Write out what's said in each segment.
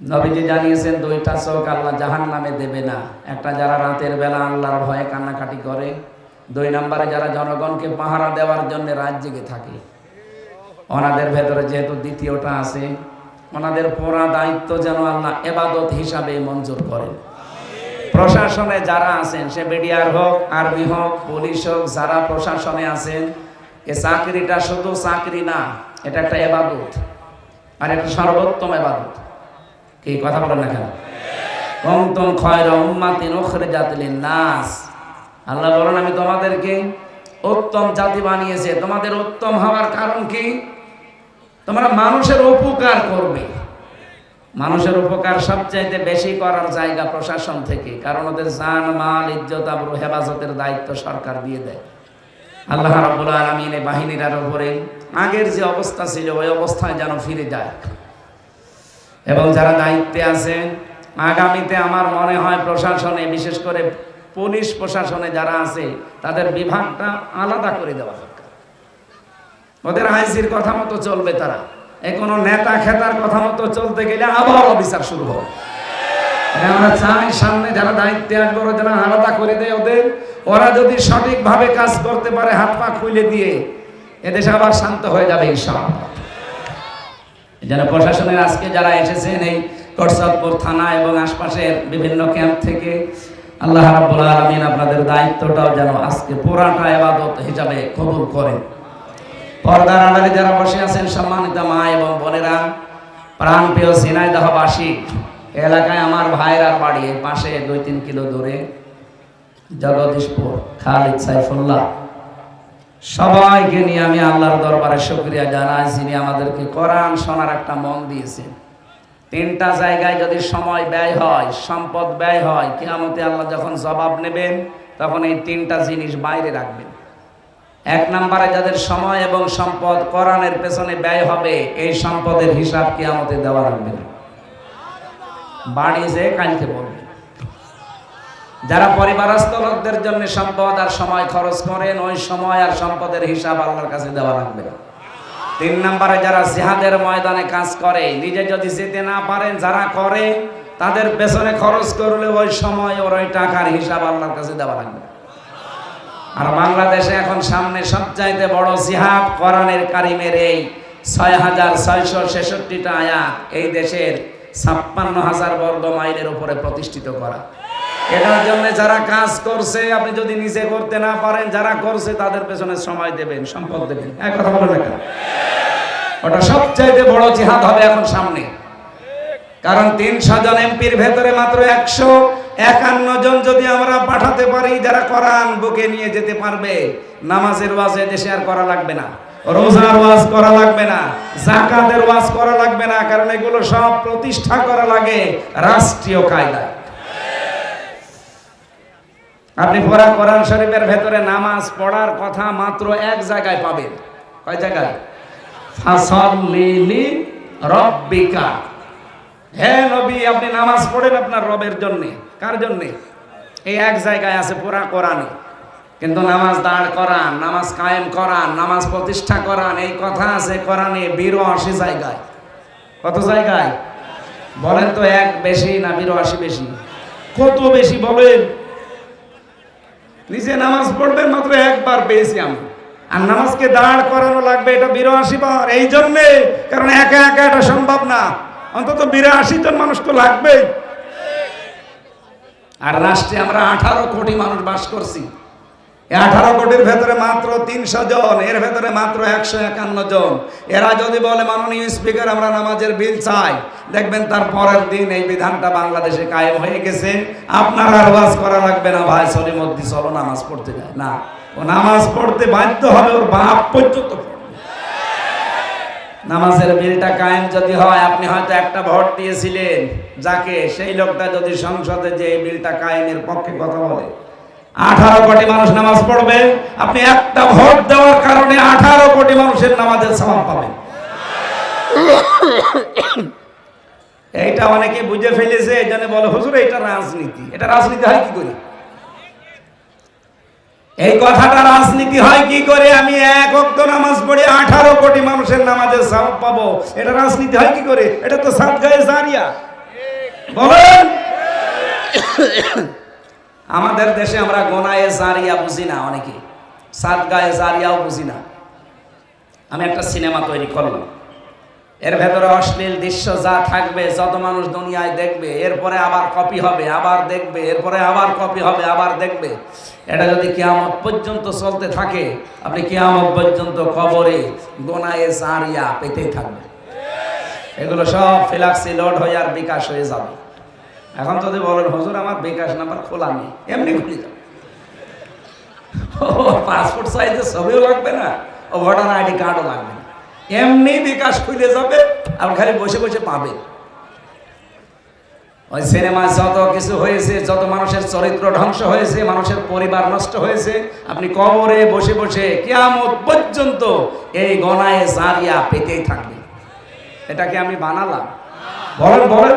নবীজি জানিয়েছেন, দুইটা চোখ আল্লাহ জাহান নামে দেবে না। একটা যারা রাতের বেলা আল্লাহর ভয়ে কান্নাকাটি করে, দুই নম্বরে যারা জনগণকে পাহারা দেওয়ার জন্য রাত জেগে থাকে। ওনাদের ভেতরে যেহেতু দ্বিতীয়টা আছে, ওনাদের পুরা দায়িত্ব যেন আল্লাহ এবাদত হিসাবে মঞ্জুর করেন। প্রশাসনে যারা আছেন, সে বিডিআর হোক, আর্মি হোক, পুলিশ হোক, যারা প্রশাসনে আছেন, এ চাকরিটা শুধু চাকরি না, এটা একটা এবাদত। আর একটা সর্বোত্তম এবাদত। কি কথা বলেন না কেন? কমতম খয়রা উম্মাতিন উখরিজাত লিন-নাস। আল্লাহ বলেন, আমি তোমাদেরকে উত্তম জাতি বানিয়েছে। তোমাদের উত্তম হওয়ার কারণ কি? তোমরা মানুষের উপকার করবে। মানুষের উপকার সবচাইতে বেশি করার জায়গা প্রশাসন থেকে, কারণ ওদের জান, মাল, ইজ্জত, আবরু, হেফাজতের দায়িত্ব সরকার দিয়ে দেয়। আল্লাহ রাব্বুল আলামিন এই বাহিনীর উপরে আগের যে অবস্থা ছিল, ওই অবস্থায় যেন ফিরে যায়। এবং যারা দায়িত্বে আছেন, আগামীতে আমার মনে হয় প্রশাসনে, বিশেষ করে পুলিশ প্রশাসনে যারা আছে, তাদের বিভাগটা আলাদা করে দেওয়া দরকার। ওদের আইসির কথা মতো চলবে তারা। এ কোনো নেতা খেতার কথা মতো চলতে গেলে আবার অবিচার শুরু হবে। আমরা চাই সামনে যারা দায়িত্বে আসবে, ওরা যেন আলাদা করে দেয় ওদের। ওরা যদি সঠিকভাবে কাজ করতে পারে, হাত পা খুলে দিয়ে, এদেশে আবার শান্ত হয়ে যাবে ইনশাআল্লাহ। যেন প্রশাসনের আজকে যারা এসেছেন এই করসাদপুর থানা এবং আশপাশের বিভিন্ন ক্যাম্প থেকে, আল্লাহ রাব্বুল আলামিন আপনাদের দায়িত্বটাও যেন আজকে পুরাটা ইবাদত হিসাবে কবুল করেন। পর্দার আড়ালে যারা বসে আছেন, সম্মানিত মা এবং বোনেরা প্রাণ প্রাণপ্রিয় সিনাইদহবাসী এলাকায় আমার ভাইরার বাড়ি পাশে দুই তিন কিলো দূরে, জগদীশপুর, খালিদ সাইফুল্লাহ। সবাইকে নিয়ে আমি আল্লাহর দরবারে শুক্রিয়া জানাই, যিনি আমাদেরকে কোরআন শোনার একটা মন দিয়েছেন। তিনটা জায়গায় যদি সময় ব্যয় হয়, সম্পদ ব্যয় হয়, কেয়ামতে আল্লাহ যখন জবাব নেবেন, তখন এই তিনটা জিনিস বাইরে রাখবেন। এক নম্বরে যাদের সময় এবং সম্পদ কোরআনের পেছনে ব্যয় হবে, এই সম্পদের হিসাব কেয়ামতে দেওয়া লাগবে না। বাড়ি যে কালকে বলবে। যারা পরিবারস্থ লোকদের জন্য সম্পদ আর সময় খরচ করেন, ওই সময় আর সম্পদের হিসাব আল্লাহর কাছে দেওয়া লাগবে তিন নম্বরে যারা জিহাদের ময়দানে কাজ করে, নিজে যদি যেতে না পারেন, যারা করে, তাদের পেছনে খরচ করলে ওই সময় ওর ওই টাকার হিসাব আল্লাহর কাছে দেওয়া লাগবে আর বাংলাদেশে এখন সামনে সবচাইতে বড় জিহাদ কোরআনের কারিমের এই ছয় হাজার ছয়শো ছেষট্টিটা আয়াত এই দেশের ছাপ্পান্ন হাজার বর্গ মাইলের উপরে প্রতিষ্ঠিত করা। এটার জন্য যারা কাজ করছে, আপনি যদি নিজে করতে না পারেন, যারা করছে তাদের পেছনে সময় দেবেন, সম্পদ দেবেন। এক কথা বলে না ওটা সবচাইতে বড় জিহাদ হবে এখন সামনে। কারণ তিনশো জন এমপির ভেতরে মাত্র একশো একান্ন জন যদি আমরা পাঠাতে পারি, যারা কোরআন বুকে নিয়ে যেতে পারবে, নামাজের ওয়াজে দেশে আর করা লাগবে না, রোজার ওয়াজ করা লাগবে না জাকাতের ওয়াজ করা লাগবে না, কারণ এগুলো সব প্রতিষ্ঠা করা লাগে রাষ্ট্রীয় কায়দায়। আপনি পড়া কোরআন শরীফের ভেতরে নামাজ পড়ার কথা মাত্র এক জায়গায় পাবেন। কয় জায়গায়? ফাসল্লিলি রব্বিকা। হে নবী, আপনি নামাজ পড়েন আপনার রবের জন্যে। কার জন্যে? এই এক জায়গায় আছে পুরা কোরআনে। কিন্তু নামাজ দাঁড় করান, নামাজ কায়েম করান, নামাজ প্রতিষ্ঠা করান, এই কথা আছে কোরআনে বিরাশি জায়গায়। কত জায়গায়? বলেন তো এক বেশি না বিরাশি বেশি? কত বেশি বলেন? নিজে নামাজ পড়বেন মাত্র একবার পেয়েছি আমি। আর নামাজকে দাঁড় করানো লাগবে, এটা বিরাশি বার। এই জন্যে, কারণ একা একা এটা সম্ভব না। অন্তত বিরাশি জন মানুষ তো লাগবেই। আর রাষ্ট্রে আমরা আঠারো কোটি মানুষ বাস করছি। আঠারো কোটির ভেতরে মাত্র তিনশো জন, এর ভেতরে মাত্র একশো একান্ন জন। এরা যদি বলে, মাননীয় স্পিকার, আমরা নামাজের বিল চাই। দেখবেন তার পরের দিন এই বিধানটা বাংলাদেশে কায়েম হয়ে গেছে। আপনার আর করা লাগবে না, ভাই সলিমদ্দি চলো, নামাজ পড়তে যায়। না, ও নামাজ পড়তে বাধ্য হবে, ওর বাপ পর্যন্ত নামাজের বিলটা কায়েম যদি হয়, আপনি হয়তো একটা ভোট দিয়েছিলেন। যাকে, সেই লোকটা যদি সংসদে যে বিলটা কায়েমের পক্ষে কথা বলে আঠারো কোটি মানুষ নামাজ পড়বে। আপনি একটা ভোট দেওয়ার কারণে আঠারো কোটি মানুষের নামাজের স্বভাব পাবেন। এইটা অনেকে বুঝে ফেলেছে, এই জন্য বলে, হুজুর এটা রাজনীতি। এটা রাজনীতি হয় কি করে? এই কথাটা রাজনীতি হয় কি করে? আমি এক অক্ত নামাজ পড়ে আঠারো কোটি মানুষের নামাজের সওয়াব পাবো। এটা রাজনীতি হয় কি করে? এটা তো সাত গায়ে জারিয়া। বলেন! আমাদের দেশে আমরা গোনায়ে জারিয়া বুঝি না অনেকে। সাদগায়ে জারিয়াও বুঝি না। আমি একটা সিনেমা তৈরি করলাম। এর ভেতরে অশ্লীল দৃশ্য যা থাকবে, যত মানুষ দুনিয়ায় দেখবে, এরপরে আবার কপি হবে, আবার দেখবে, এরপরে আবার কপি হবে, আবার দেখবে। এটা যদি কেয়ামত পর্যন্ত চলতে থাকে, আপনি কেয়ামত পর্যন্ত কবরে গোনায়ে জারিয়া পেতেই থাকবে এগুলো সব ফিলাক্সি লোড হয়ে আর বিকাশ হয়ে যাবে। এখন যদি বলেন, হুজুর, আমার বিকাশ নাম্বার খোলা নেই। এমনি খুলে যাবে। ও, পাসপোর্ট সাইজের ছবিও লাগবে না, ও ভোটার আইডি কার্ডও লাগবে না। এমনি বিকাশ খুলে যাবে, আর খালি বসে বসে পাবে। ওই সিনেমায় যত কিছু হয়েছে, যত মানুষের চরিত্র ধ্বংস হয়েছে, মানুষের পরিবার নষ্ট হয়েছে, আপনি কবরে বসে বসে কিয়ামত পর্যন্ত এই গনায় জারিয়া পেতেই থাকবে এটাকে আমি বানালাম। বলেন বলেন।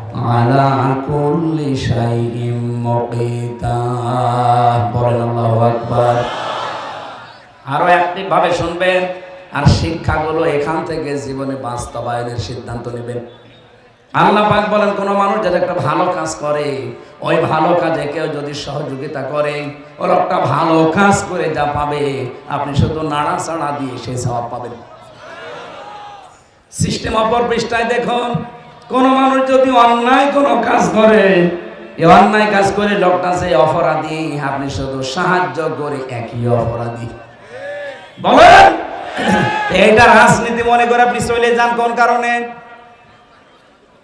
على كل شيء مقيتا বলেন আল্লাহু আকবার আরো অ্যাক্টিভ ভাবে শুনবেন আর শিক্ষাগুলো এখান থেকে জীবনে বাস্তবায়নের সিদ্ধান্ত নেবেন আল্লাহ পাক বলেন কোনো মানুষ যারা একটা ভালো কাজ করে ওই ভালো কাজে কেউ যদি সহযোগিতা করে ওর একটা ভালো কাজ করে যা পাবে আপনি শুধু নাড়াচাড়া দিয়ে সেই স্বভাব পাবেন সিস্টেম অপর পৃষ্ঠায় দেখুন কোন মানুষ যদি অন্যায় কোনো কাজ করে, এই অন্যায় কাজ করে লোকটা সেই অপরাধী, আপনি শুধু সাহায্য করে একই অপরাধী। বলেন, এইটা রাজনীতি মনে করে আপনি চলে যান কোন কারণে?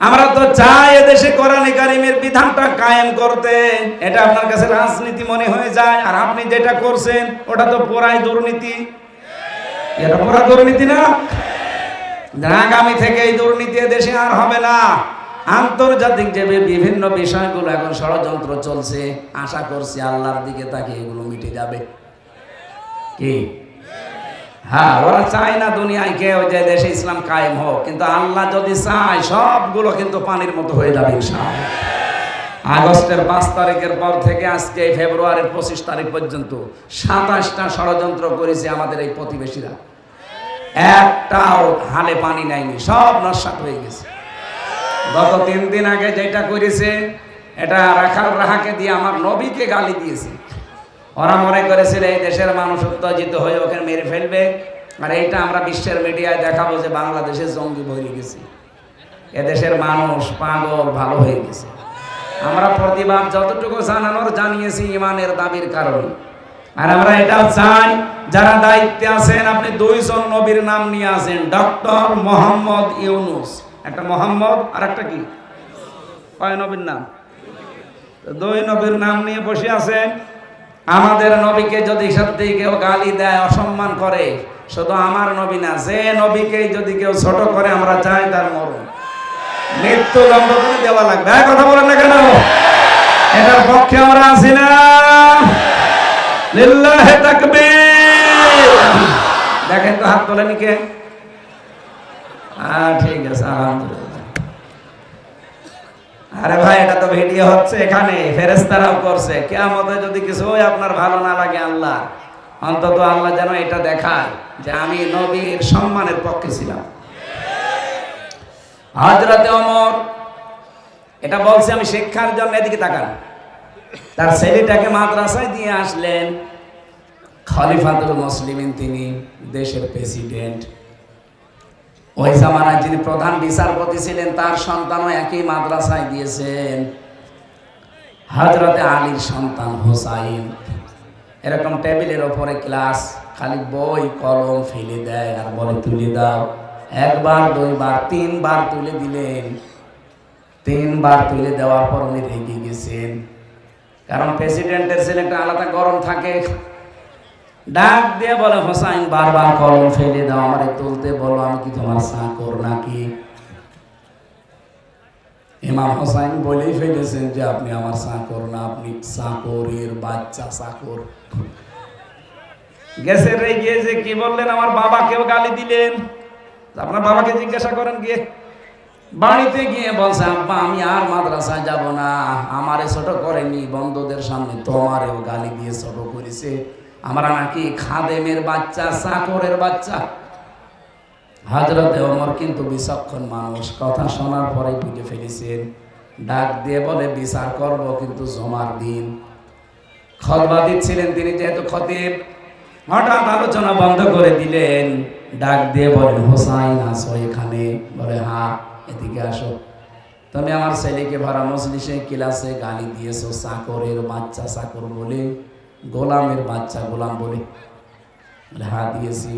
আমরা তো চাই এদেশে কোরআনে কারিমের বিধানটা কায়েম করতে, এটা আপনার কাছে রাজনীতি মনে হয়ে যায়, আর আপনি যেটা করছেন, ওটা তো পুরাই দুর্নীতি। এটা পুরা দুর্নীতি না? আগামী থেকে এই দুর্নীতি দেশে আর হবে না। আন্তর্জাতিক যে বিভিন্ন বিষয়গুলো এখন ষড়যন্ত্র চলছে, আশা করছি আল্লাহর দিকে তাকে এগুলো মিটে যাবে। কি? হ্যাঁ ওরা চায় না দুনিয়ায় কেউ যে দেশে ইসলাম কায়েম হোক, কিন্তু আল্লাহ যদি চায়, সবগুলো কিন্তু পানির মতো হয়ে যাবে আগস্টের পাঁচ তারিখের পর থেকে আজকে ফেব্রুয়ারির পঁচিশ তারিখ পর্যন্ত সাতাশটা ষড়যন্ত্র করেছে আমাদের এই প্রতিবেশীরা। একটাও হালে পানি নেয়নি সব নস্বাত হয়ে গেছে। গত তিন দিন আগে যেটা করেছে, এটা রাখাল রাহাকে দিয়ে আমার নবীকে গালি দিয়েছে। ওরা মনে করেছিল, এই দেশের মানুষ উত্তেজিত হয়ে ওকে মেরে ফেলবে। আর এইটা আমরা বিশ্বের মিডিয়ায় দেখাবো যে বাংলাদেশে জঙ্গি ভরে গেছে। এদেশের মানুষ পাগল, ভালো হয়ে গেছে। আমরা প্রতিবাদ যতটুকু জানানোর জানিয়েছি, ইমানের দাবির কারণে। আর আমরা এটাও চাই, যারা দায়িত্বে আছেন, আপনি দুইজন নবীর নাম নিয়ে আসেন। ডক্টর মোহাম্মদ ইউনুস। একটা মোহাম্মদ আর একটা কি? কয় নবীর নাম? দুই নবীর নাম নিয়ে বসে আছেন। আমাদের নবীকে যদি সত্যি কেউ গালি দেয়, অসম্মান করে, শুধু আমার নবী না, যে নবীকে যদি কেউ ছোট করে, আমরা চাই তার মরণ। মৃত্যু দেওয়া লাগবে। কথা বলেন না কেন? এটার পক্ষে আমরা আছি না। লিল্লাহে তাকবীর। দেখেন তো হাত কে? ঠিক আছে, আলহামদুলিল্লাহ। আরে ভাই, এটা তো ভিডিও হচ্ছে এখানে করছে। যদি কিছু আপনার ভালো না লাগে আল্লাহ, অন্তত আল্লাহ যেন এটা দেখায় যে আমি নবীর সম্মানের পক্ষে ছিলাম। হজরতে অমর এটা বলছে আমি শিক্ষার জন্য, এদিকে তাকান। তার ছেলেটাকে মাদ্রাসায় দিয়ে আসলেন। খলিফাতুল মুসলিমিন তিনি দেশের প্রেসিডেন্ট। ওই জামানায় যিনি প্রধান বিচারপতি ছিলেন, তার সন্তানও একই মাদ্রাসায় দিয়েছেন। হজরতে আলীর সন্তান হোসাইন। এরকম টেবিলের ওপরে ক্লাস, খালি বই, কলম ফেলে দেয় আর বলে, তুলে দাও। একবার, দুইবার, তিনবার তুলে দিলেন। তিনবার তুলে দেওয়ার পর উনি রেগে গেছেন। কারণ প্রেসিডেন্টের ছেলে একটা আলাদা গরম থাকে। ডাক দিয়ে বলে, হোসাইন, বারবার কলম ফেলে দাও, আমারে তুলতে বলো, আমি কি তোমার চাকর নাকি? ইমাম হোসাইন বলেই ফেলেছেন যে, আপনি আমার চাকর না, আপনি চাকরের বাচ্চা, চাকর। গেছে রে, গিয়ে যে কি বললেন, আমার বাবাকেও গালি দিলেন। আপনার বাবাকে জিজ্ঞাসা করেন গিয়ে। বাড়িতে গিয়ে বলছে, আব্বা, আমি আর মাদ্রাসায় যাব না। আমারে ছোট করেনি বন্ধুদের সামনে তোমারেও গালি দিয়ে ছোট করেছে। আমরা নাকি খাদেমের বাচ্চা চাকরের বাচ্চা। হাজরতে ওমর কিন্তু বিচক্ষণ মানুষ। কথা শোনার পরে বুঝে ফেলেছেন ডাক দিয়ে বলে, বিচার করব কিন্তু জমার দিন। খতবা দিচ্ছিলেন তিনি যেহেতু খতিব। হঠাৎ আলোচনা বন্ধ করে দিলেন। ডাক দিয়ে বলেন, হোসাইন আসো এখানে? বলে হ্যাঁ। এদিকে আসো। তুমি আমার ছেলেকে ভরা মজলিসে, ক্লাসে গালি দিয়েছ চাকরের বাচ্চা চাকর বলে, গোলামের বাচ্চা, গোলাম বলে। হ্যাঁ দিয়েছি।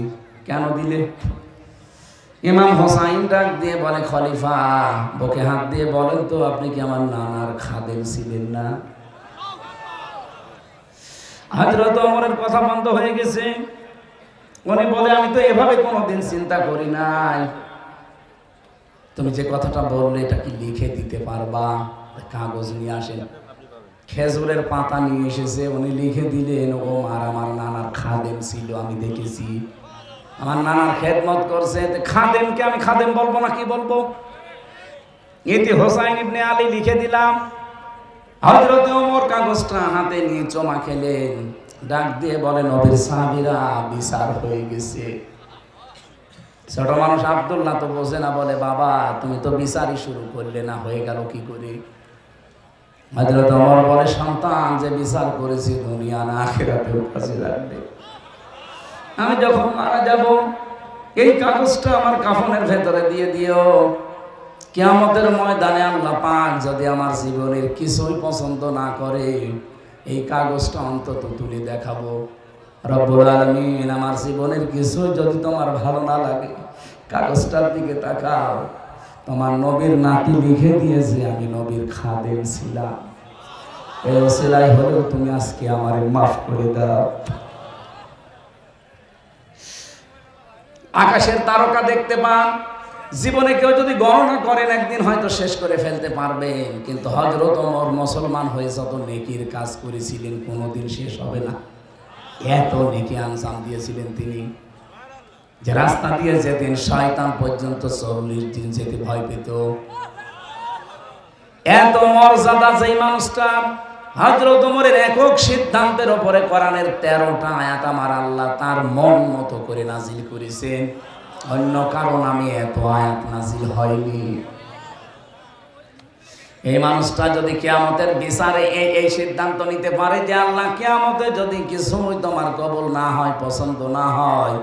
কেন দিলে? ইমাম হোসাইন ডাক দিয়ে বলে, খলিফা, বকে হাত দিয়ে বলেন তো, আপনি কি আমার নানার খাদেম ছিলেন না? হাজরত অমরের কথা বন্ধ হয়ে গেছে। উনি বলে, আমি তো এভাবে কোনোদিন চিন্তা করি নাই। তুমি যে কথাটা বললে, এটা কি লিখে দিতে পারবা? কাগজ নিয়ে আসেন। খেজুরের পাতা নিয়ে এসেছে, উনি লিখে দিলেন ও আর আমার নানার খাদেম ছিল, আমি দেখেছি। আমার নানার খেদমত করছে খাদেমকে আমি খাদেম বলব না, কি বলব? ইতি হোসাইন ইবনে আলী লিখে দিলাম হজরত ওমর কাগজটা হাতে নিয়ে চমা খেলেন। ডাক দিয়ে বলেন, ওদের সাহাবীরা বিচার হয়ে গেছে। ছোট মানুষ আব্দুল্লাহ তো বোঝে না, বলে, বাবা, তুমি তো বিচারই শুরু করলে না, হয়ে গেল কি করে? ওমর বলে, সন্তান, যে বিচার করেছি দুনিয়া না আমি যখন মারা যাব, এই কাগজটা আমার কাফনের ভেতরে দিয়ে দিও। কেয়ামতের ময়দানে আল্লাহ পাক যদি আমার জীবনের কিছুই পছন্দ না করে, এই কাগজটা অন্তত তুলে দেখাবো। রব্বুল আলমিন, আমার জীবনের কিছুই যদি তোমার ভালো না লাগে, কাগজটার দিকে তাকাও। তোমার নবীর নাতি লিখে দিয়েছে, আমি নবীর খাদেম ছিলাম। এই হলেও তুমি আজকে আমারে মাফ করে দাও। আকাশের তারকা দেখতে পান। জীবনে কেউ যদি গণনা করেন, একদিন হয়তো শেষ করে ফেলতে পারবেন। কিন্তু হজরত ওমর মুসলমান হয়ে যত নেকির কাজ করেছিলেন, কোনোদিন শেষ হবে না। এত নেকি আনসাম দিয়েছিলেন তিনি। যে রাস্তা দিয়ে যেতেন শয়তান পর্যন্ত চল্লিশ দিন যেতে ভয় পেত। এত মর্যাদা যেই মানুষটা হজরত ওমরের একক সিদ্ধান্তের ওপরে কোরআনের তেরোটা আয়াত আমার আল্লাহ তার মন মতো করে নাজিল করেছেন। অন্য কারণ আমি এত আয়াত নাজিল হয়নি। এই মানুষটা যদি কেয়ামতের বিচারে এই এই সিদ্ধান্ত নিতে পারে যে আল্লাহ কেয়ামতে যদি কিছুই তোমার কবল না হয়, পছন্দ না হয়,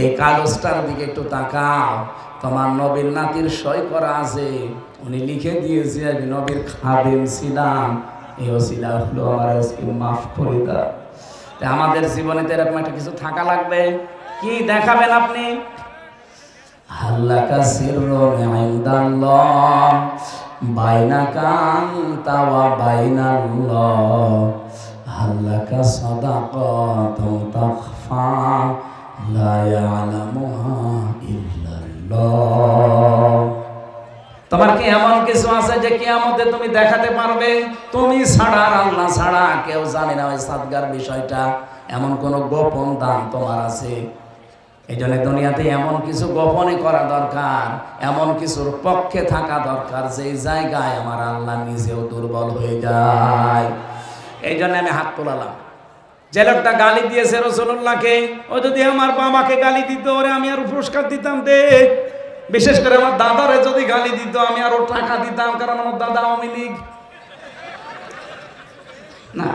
এই কাগজটার দিকে একটু তাকাও। তোমার নবীর নাতির সই করা আছে। উনি লিখে দিয়েছে, আমি নবীর খাদেম ছিলাম। এই অসিলা হলো আমার আজকে মাফ করে দাও। আমাদের জীবনে তো এরকম একটা কিছু থাকা লাগবে? কি দেখাবেন আপনি? সিররুন ইনদাল্লাহ বাইনাকা আনতা ওয়া বাইনাল্লাহ। হাল্লাকা সাদাকাতুন তাখফা, লা ইয়ালামুহা ইল্লাল্লাহ। তোমার কি এমন কিছু আছে যে কিয়ামতে তুমি দেখাতে পারবে? তুমি ছাড়া আর আল্লাহ ছাড়া কেউ জানে না ওই সাদগার বিষয়টা। এমন কোন গোপন দান তোমার আছে? এই জন্য দুনিয়াতে এমন কিছু গোপনে করা দরকার, এমন কিছুর পক্ষে থাকা দরকার যে জায়গায় আমার আল্লাহ নিজেও দুর্বল হয়ে যায়। এই জন্য আমি হাত তোলালাম। যে লোকটা গালি দিয়েছে রসুল্লাহকে, ও যদি আমার বাবাকে গালি দিত, ওরে আমি আর পুরস্কার দিতাম দে। বিশেষ করে আমার দাদারে যদি গালি দিত, আমি আরও টাকা দিতাম, কারণ আমার দাদা আওয়ামী লীগ। না,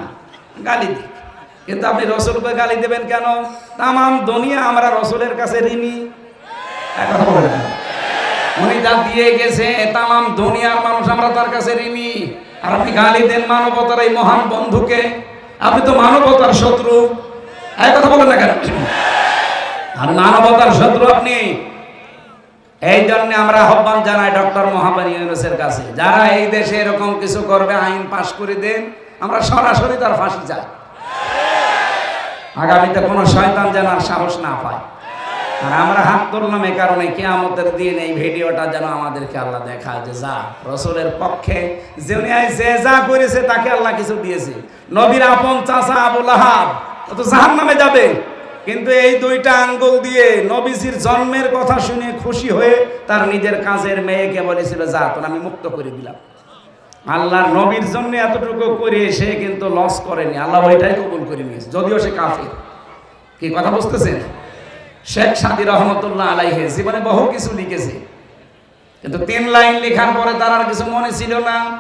গালি দিক কিন্তু আপনি রসুলকে গালি দেবেন কেন? তামাম দুনিয়া আমরা রসুলের কাছে ঋণী। উনি যা দিয়ে গেছে, তামাম দুনিয়ার মানুষ আমরা তার কাছে ঋণী। আর আপনি গালি দেন মানবতার এই মহান বন্ধুকে। আপনি তো মানবতার শত্রু। কথা বলেন না কেন? আর মানবতার শত্রু আপনি। এই জন্য আমরা আহ্বান জানাই ডক্টর মোহাম্মদ ইউনুসের কাছে, যারা এই দেশে এরকম কিছু করবে, আইন পাশ করে দেন, আমরা সরাসরি তার ফাঁসি চাই। আগামীতে কোনো শয়তান যেন আর সাহস না পায়। আর আমরা হাত তুললাম এ কারণে কেয়ামতের দিন এই ভিডিওটা যেন আমাদেরকে আল্লাহ দেখায় যে যা, রসুলের পক্ষে যে যা করেছে তাকে আল্লাহ কিছু দিয়েছে। নবীর আপন চাষা আবুল আহাব তো জাহান নামে যাবে। কিন্তু এই দুইটা আঙ্গুল দিয়ে নবীজির জন্মের কথা শুনে খুশি হয়ে তার নিজের কাজের মেয়েকে বলেছিল, যা, তোর আমি মুক্ত করে দিলাম। আল্লাহর নবীর জন্য এতটুকু করে সে কিন্তু লস করেনি। আল্লাহ ওইটাই কবুল করে নিয়েছে, যদিও সে কাফির। কি কথা বুঝতেছেন? শেখ সাদি রহমতুল্লাহ আলাইহে জীবনে বহু কিছু লিখেছে। কিন্তু তিন লাইন লেখার পরে তার আর কিছু মনে ছিল না।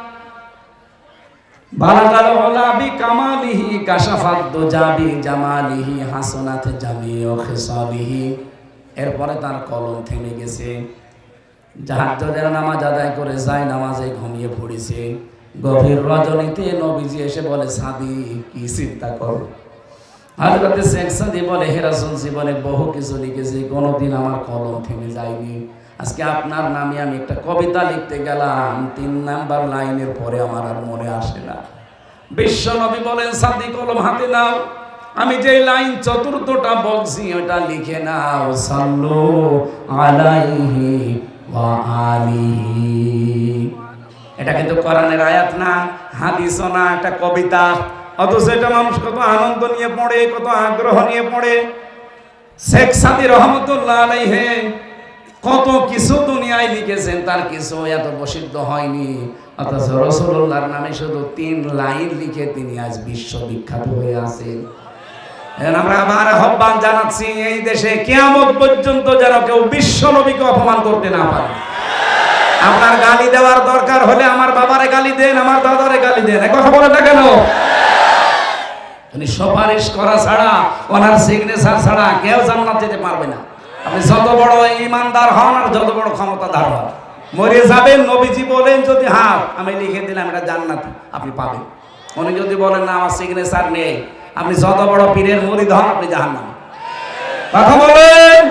এরপরে তার কলম থেমে গেছে। জাহাজ্জদের নামাজ আদায় করে যায়, নামাজে ঘুমিয়ে পড়েছে। গভীর রজনীতে নবীজি এসে বলে, সাদি, কি চিন্তা করো? হাজরতে শেখ সাদি বলে জীবনে বহু কিছু লিখেছি, কোনোদিন আমার কলম থেমে যায়নি। আজকে আপনার নামে আমি একটা কবিতা লিখতে গেলাম, তিন নাম্বার লাইনের পরে আমার আর মনে আসে না। বিশ্ব নবী বলেন, সাদি, কলম হাতে নাও। আমি যে লাইন চতুর্থটা বলছি, ওটা লিখে নাও। সাল্লু আলাইহি এটা কিন্তু কোরআনের আয়াত না না একটা কবিতা। অথচ এটা মানুষ কত আনন্দ নিয়ে পড়ে, কত আগ্রহ নিয়ে পড়ে। শেখ সাদি রহমতুল্লাহ আলাইহে কত কিছু দুনিয়ায় লিখেছেন, তার কিছু এত প্রসিদ্ধ হয়নি। অথচ রসুল্লাহর নামে শুধু তিন লাইন লিখে তিনি আজ বিশ্ববিখ্যাত হয়ে আছেন। আমরা আবার আহ্বান জানাচ্ছি, এই দেশে কেয়ামত পর্যন্ত যেন কেউ বিশ্ব নবীকে অপমান করতে না পারে। আপনার গালি দেওয়ার দরকার হলে আমার বাবারে গালি দেন, আমার দাদারে গালি দেন কথা বলে না কেন? উনি সুপারিশ করা ছাড়া, ওনার সিগনেচার ছাড়া কেউ জান্নাত যেতে পারবে না। আপনি যত বড় ইমানদার হন আর যত বড় ক্ষমতাদার হন, মরে যাবেন, নবীজি বলেন যদি হ্যাঁ আমি লিখে দিলাম, এটা জান্নাতি, আপনি পাবেন। উনি যদি বলেন, না, আমার সিগনেচার নেই আপনি যত বড় পীরের মরিদ হন আপনি জাহান্নাম। কথা বলেন।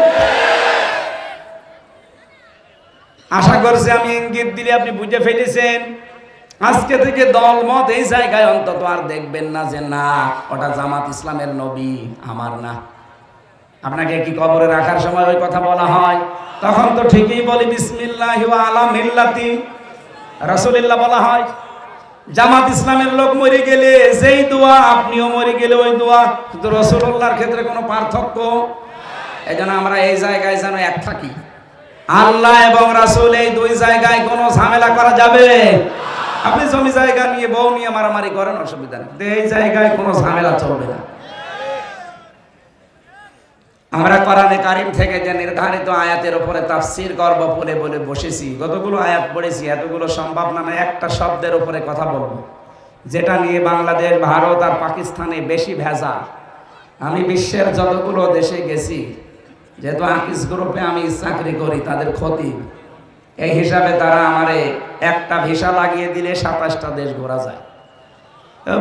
আশা করছি আমি ইঙ্গিত দিলে আপনি বুঝে ফেলেছেন। আজকে থেকে দল দলমত এই জায়গায় অন্তত আর দেখবেন না যে না, ওটা জামাত ইসলামের নবী, আমার না। আপনাকে কি কবরে রাখার সময় ওই কথা বলা হয়? তখন তো ঠিকই বলি, বিসমিল্লাহ আলা মিল্লাতি। রাসূলুল্লাহ বলা হয় জামাত ইসলামের লোক মরে গেলে, যেই দোয়া আপনিও মরে গেলে ওই দোয়া। কিন্তু রসুল্লাহর ক্ষেত্রে কোনো পার্থক্য? এই জন্য আমরা এই জায়গায় যেন এক থাকি। আল্লাহ এবং রাসুল এই দুই জায়গায় কোনো ঝামেলা করা যাবে? আপনি জমি জায়গা নিয়ে, বউ নিয়ে মারামারি করেন, অসুবিধা নেই। এই জায়গায় কোনো ঝামেলা চলবে না। আমরা কোরআনে কারিম থেকে যে নির্ধারিত আয়াতের উপরে তাফসীর করব বলে বলে বসেছি, কতগুলো আয়াত পড়েছি, এতগুলো সম্ভব না একটা শব্দের উপরে কথা বলব। যেটা নিয়ে বাংলাদেশ, ভারত আর পাকিস্তানে বেশি ভেজা আমি বিশ্বের যতগুলো দেশে গেছি, যেহেতু আকিস গ্রুপে আমি চাকরি করি, তাদের ক্ষতি। এই হিসাবে তারা আমারে একটা ভিসা লাগিয়ে দিলে সাতাশটা দেশ ঘোরা যায়।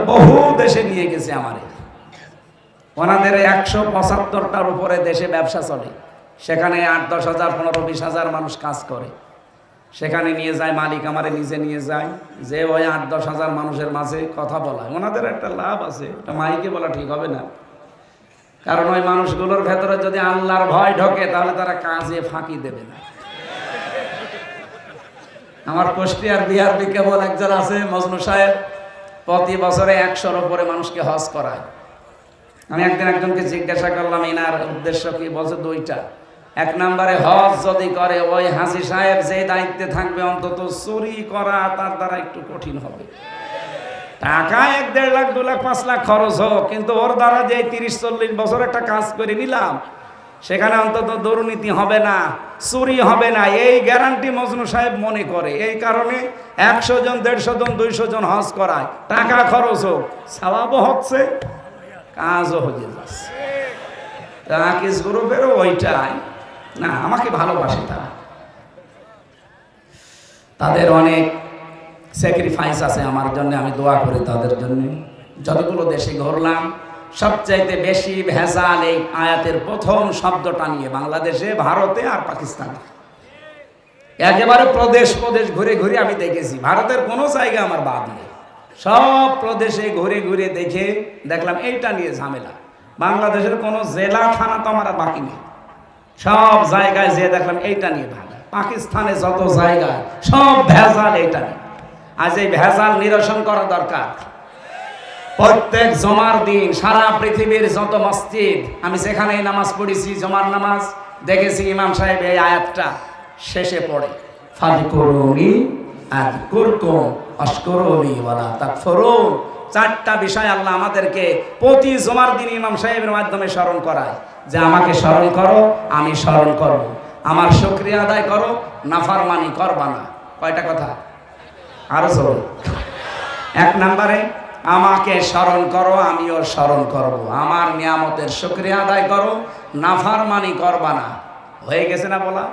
বহু দেশে নিয়ে গেছে আমারে। ওনাদের একশো পঁচাত্তরটার উপরে দেশে ব্যবসা চলে। সেখানে আট, দশ হাজার, পনেরো, বিশ হাজার মানুষ কাজ করে। সেখানে নিয়ে যায়, মালিক আমারে নিজে নিয়ে যায়। যে ওই আট, দশ হাজার মানুষের মাঝে কথা বলা। ওনাদের একটা লাভ আছে। এটা মাইকে বলা ঠিক হবে না। কারণ ওই মানুষগুলোর ভেতরে যদি আল্লাহর ভয় ঢোকে, তাহলে তারা কাজে ফাঁকি দেবে না। আমার কুষ্টিয়ার বিহার কেবল একজন আছে, মজনু সাহেব। প্রতি বছরে একশোর উপরে মানুষকে হজ করায়। আমি একদিন একজনকে জিজ্ঞাসা করলাম এনার উদ্দেশ্য কি? বলছে, দুইটা। এক নম্বরে হজ যদি করে, ওই হাসি সাহেব যে দায়িত্বে থাকবে, অন্তত চুরি করা তার দ্বারা একটু কঠিন হবে। টাকা এক দেড় লাখ, দু লাখ, পাঁচ লাখ খরচ হোক, কিন্তু ওর দ্বারা যে তিরিশ, চল্লিশ বছর একটা কাজ করে নিলাম, সেখানে অন্তত দুর্নীতি হবে না, চুরি হবে না। এই গ্যারান্টি মজনু সাহেব মনে করে। এই কারণে একশো জন, দেড়শো জন, দুইশো জন হজ করায়। টাকা খরচ হোক স্বভাবও হচ্ছে কাজও হয়ে যাচ্ছে। আকিস গ্রুপেরও ওইটাই। না, আমাকে ভালোবাসে তারা। তাদের অনেক স্যাক্রিফাইস আছে আমার জন্য, আমি দোয়া করি তাদের জন্য। যতগুলো দেশে ঘুরলাম, সবচাইতে বেশি ভেজাল এই আয়াতের প্রথম শব্দটা নিয়ে, বাংলাদেশে, ভারতে আর পাকিস্তানে। একেবারে প্রদেশ প্রদেশ ঘুরে ঘুরে আমি দেখেছি, ভারতের কোনো জায়গা আমার বাদ নেই। সব প্রদেশে ঘুরে ঘুরে দেখে দেখলাম, এইটা নিয়ে ঝামেলা। বাংলাদেশের কোনো জেলা থানা তো আমার বাকি নেই। সব জায়গায় যে দেখলাম, এইটা নিয়ে ভাগা পাকিস্তানে যত জায়গায় সব ভেজাল এইটা নিয়ে। আজ এই ভেজাল নিরসন করা দরকার। প্রত্যেক জমার দিন সারা পৃথিবীর যত মসজিদ, আমি যেখানেই নামাজ পড়েছি, জমার নামাজ দেখেছি, ইমাম সাহেব এই আয়াতটা শেষে পড়ে ফাযকুরুনি আযকুরকুম আশকুরুনি ওয়ালা তাকফুরুন। চারটা বিষয় আল্লাহ আমাদেরকে প্রতি জমার দিন ইমাম সাহেবের মাধ্যমে স্মরণ করায়। যে আমাকে স্মরণ করো, আমি স্মরণ করব। আমার শুকরিয়া আদায় করো, নাফারমানি করবা না। কয়টা কথা? আরও চলুন এক নম্বরে, আমাকে স্মরণ করো, আমিও স্মরণ করব। আমার নিয়ামতের শুক্রিয়া আদায় করো, নাফারমানি করবা না। হয়ে গেছে না বলা?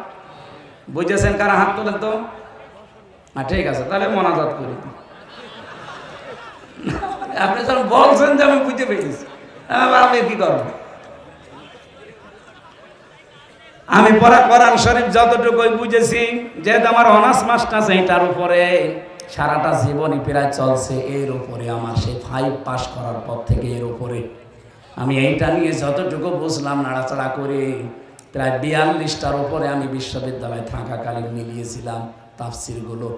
বুঝেছেন কারা হাত তোলেন তো? হ্যাঁ ঠিক আছে, তাহলে মনাজাত করি। আপনি যখন বলছেন যে আমি বুঝতে পেরেছি আমি কি করব? আমি পড়া কোরআন শরীফ যতটুকুই বুঝেছি, যেহেতু আমার অনার্স মাস্টার্স এইটার উপরে সারাটা জীবনই প্রায় চলছে, এর উপরে আমার সেই ফাইভ পাস করার পর থেকে এর উপরে। আমি এইটা নিয়ে যতটুকু বুঝলাম, নাড়াচাড়া করে, প্রায় বিয়াল্লিশটার উপরে আমি বিশ্ববিদ্যালয়ে থাকাকালীন মিলিয়েছিলাম। তাফসিরগুলো।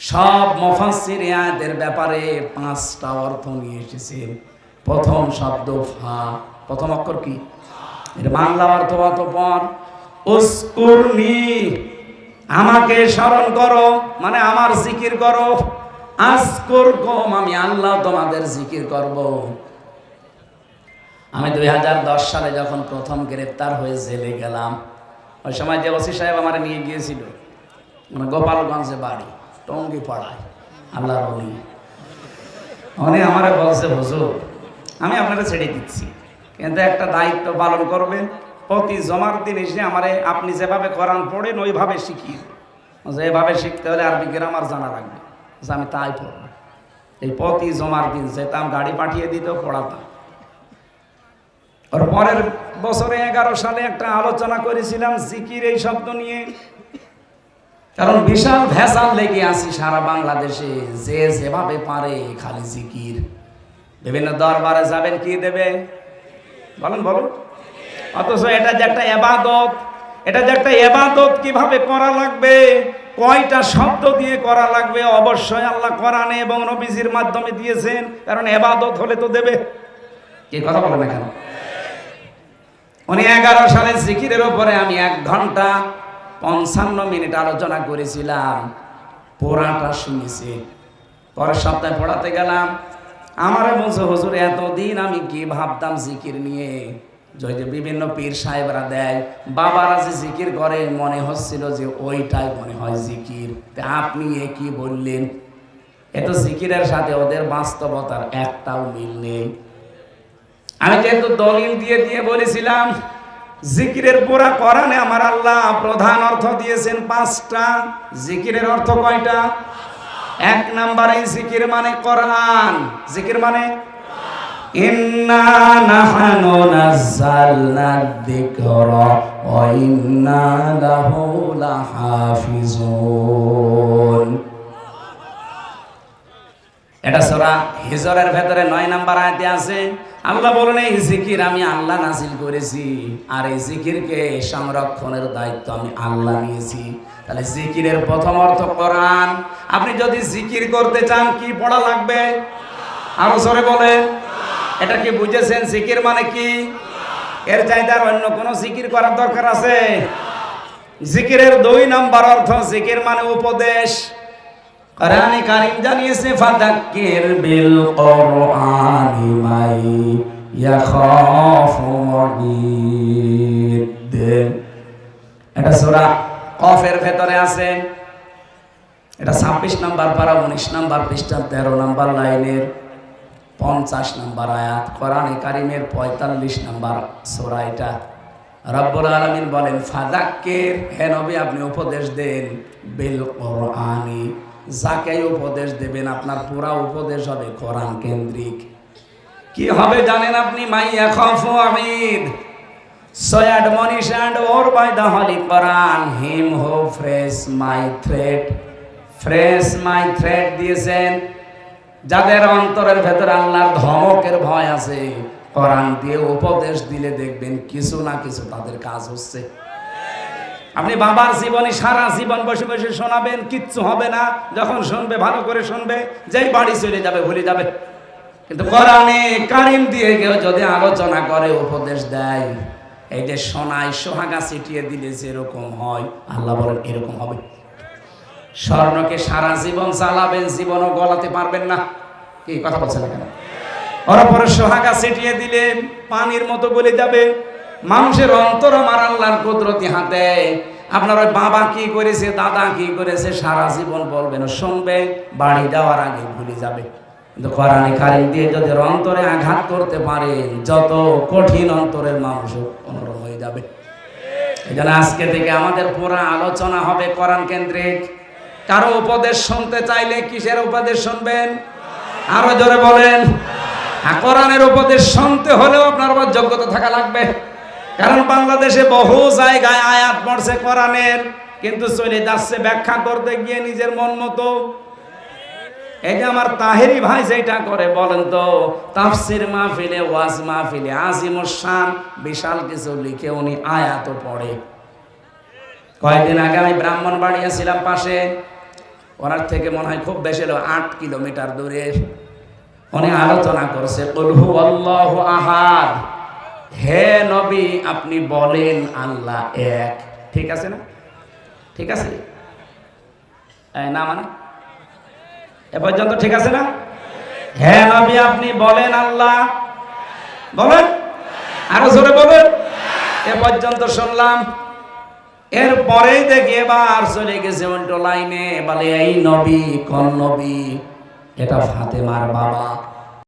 সব মফাসির আয়াতের ব্যাপারে পাঁচটা অর্থ নিয়ে এসেছে। প্রথম শব্দ ফা। প্রথম অক্ষর কি? এর বাংলা অর্থ অতপর উস্কুরনি, আমাকে স্মরণ করো মানে আমার জিকির করো। আজকুর কম, আমি আল্লাহ তোমাদের জিকির করব। আমি দুই হাজার দশ সালে যখন প্রথম গ্রেপ্তার হয়ে জেলে গেলাম, ওই সময় যে ওসি সাহেব আমার নিয়ে গিয়েছিল। গোপালগঞ্জে বাড়ি টঙ্গি পাড়ায় আল্লাহর অলি উনি আমারে বলছে, হুজুর, আমি আপনারা ছেড়ে দিচ্ছি। কিন্তু একটা দায়িত্ব পালন করবেন। প্রতি জমার দিন এসে আমারে আপনি যেভাবে কোরআন পড়েন, ওইভাবে শিখিয়ে যেভাবে শিখতে হলে আরবি গ্রামার জানা লাগবে। যে আমি তাই পড়ব। এই প্রতি জমার দিন যেতাম, গাড়ি পাঠিয়ে দিত, পড়াতাম। ওর পরের বছরে এগারো সালে একটা আলোচনা করেছিলাম জিকির এই শব্দ নিয়ে। কারণ বিশাল ভেসাল লেগে আছি সারা বাংলাদেশে, যে যেভাবে পারে খালি জিকির। বিভিন্ন দরবারে যাবেন, কি দেবে? বলেন, বলুন। অথচ এটা যে একটা এবাদত, এটা যে একটা এবাদত কীভাবে করা লাগবে? কয়টা শব্দ দিয়ে করা লাগবে? অবশ্যই আল্লাহ কোরআনে এবং নবীজির মাধ্যমে দিয়েছেন, কারণ এবাদত হলে তো দেবে। কি কথা বলেন না কেন উনি এগারো সালে জিকিরের ওপরে আমি এক ঘণ্টা পঞ্চান্ন মিনিট আলোচনা করেছিলাম। পোড়াটা শুনেছি। পরের সপ্তাহে পড়াতে গেলাম। আমারও বলছে, হুজুর, এতদিন আমি কি ভাবতাম জিকির নিয়ে? যে যে বিভিন্ন পীর সাহেবরা দেয়, বাবারা যে জিকির করে, মনে হচ্ছিল যে ওইটাই মনে হয় জিকির। আপনি এ কি বললেন? এ তো জিকিরের সাথে ওদের বাস্তবতার একটাও মিল নেই। আমি যেহেতু দলিল দিয়ে দিয়ে বলেছিলাম জিকিরের পুরা কোরআনে আমার আল্লাহ প্রধান অর্থ দিয়েছেন পাঁচটা। জিকিরের অর্থ কয়টা? এক নাম্বারে জিকির মানে কোরআন। জিকির মানে? এটা সূরা হিজরের ভেতরে নয় নাম্বার আয়াতে আছে আল্লাহ বলেন এই জিকির আমি আল্লাহ নাজিল করেছি, আর এই জিকিরকে সংরক্ষণের দায়িত্ব আমি আল্লাহ নিয়েছি। তাহলে জিকিরের প্রথম অর্থ কোরআন। আপনি যদি জিকির করতে চান, কি পড়া লাগবে? আরও সরে বলেন। এটা কি বুঝেছেন? জিকির মানে কি? এর চাইতে আর অন্য কোনো জিকির করার দরকার আছে? জিকিরের দুই নম্বর অর্থ, জিকির মানে উপদেশ। কোরআনে কারীম জানিয়েছে, ফাদাক্কির বিল কোরআনি মাই ইয়াখাফু ওয়াঈদ এটা সূরা কফের ভেতরে আছে। এটা ছাব্বিশ নাম্বার পারা, উনিশ নাম্বার পৃষ্ঠা, তেরো নাম্বার লাইনের পঞ্চাশ নাম্বার আয়াত। কোরআনে কারিমের পঁয়তাল্লিশ নাম্বার সোরা এটা। রব্বুল আলমিন বলেন, ফাদাক্কের, হে নবী, আপনি উপদেশ দেন, বিল কোরআনি যাকে উপদেশ দেবেন, আপনার পুরা উপদেশ হবে কোরআন কেন্দ্রিক। কি হবে জানেন আপনি? মাইয়া খফু আমিদ সয়াড মনিশ and or by the holy Quran. Him who fresh my threat. Fresh my threat দিয়েছেন। যাদের অন্তরের ভেতরে আল্লাহর ধমকের ভয় আছে, কোরআন দিয়ে উপদেশ দিলে দেখবেন কিছু না কিছু তাদের কাজ হচ্ছে। আপনি বাবার জীবনে সারা জীবন বসে বসে শোনাবেন, কিচ্ছু হবে না। যখন শুনবে, ভালো করে শুনবে, যেই বাড়ি চলে যাবে, ভুলে যাবে। কিন্তু কোরআনে কারিম দিয়ে কেউ যদি আলোচনা করে, উপদেশ দেয়, এই যে সোনায় সোহাগা ছিটিয়ে দিলে যেরকম হয়, আল্লাহ বলেন এরকম হবে। স্বর্ণকে সারা জীবন চালাবেন জীবনও গলাতে পারবেন না। কি, কথা বলছেন কেন? ওরা পরে সোহাগা ছিটিয়ে দিলে, পানির মতো গলে যাবে। মানুষের অন্তর আমার আল্লাহর কুদরতি হাতে। আপনার ওই বাবা কি করেছে, দাদা কি করেছে, সারা জীবন বলবেন, শুনবে, বাড়ি যাওয়ার আগে ভুলে যাবে। কিন্তু কোরআনে কারিম দিয়ে যদি অন্তরে আঘাত করতে পারেন, যত কঠিন অন্তরের মানুষ অনুরোধ হয়ে যাবে। এই আজকে থেকে আমাদের পুরা আলোচনা হবে কোরআন কেন্দ্রিক। কারও উপদেশ শুনতে চাইলে কিসের উপদেশ শুনবেন? আরও জোরে বলেন। কোরআনের উপদেশ শুনতে হলেও আপনার যোগ্যতা থাকা লাগবে। কারণ বাংলাদেশে বহু জায়গায় আয়াত পড়ছে কোরআনের, কিন্তু চলে যাচ্ছে ব্যাখ্যা করতে গিয়ে নিজের মন মতো। এই আমার তাহেরি ভাই যেটা করে বলেন তো, তাফসির মাহফিলে, ওয়াজ মাহফিলে আজিমুর শান বিশাল কিছু লিখে উনি আয়াত পড়ে। কয়েকদিন আগে আমি ব্রাহ্মণ বাড়িয়েছিলাম পাশে, ওনার থেকে মনে হয় খুব বেশি আট কিলোমিটার দূরে। উনি আলোচনা করছে উলহু আল্লাহ হে নবী, আপনি বলেন আল্লাহ এক। ঠিক আছে না? ঠিক আছে? না মানে? এ পর্যন্ত ঠিক আছে না? হ্যাঁ নবী, আপনি বলেন আল্লাহ। বলেন? আরও জোরে বলেন। এ পর্যন্ত শুনলাম। এরপরেই দেখি এবার চলে গেছে উল্টো লাইনে। বলে, এই নবী, কোন নবী? এটা ফাতেমার বাবা।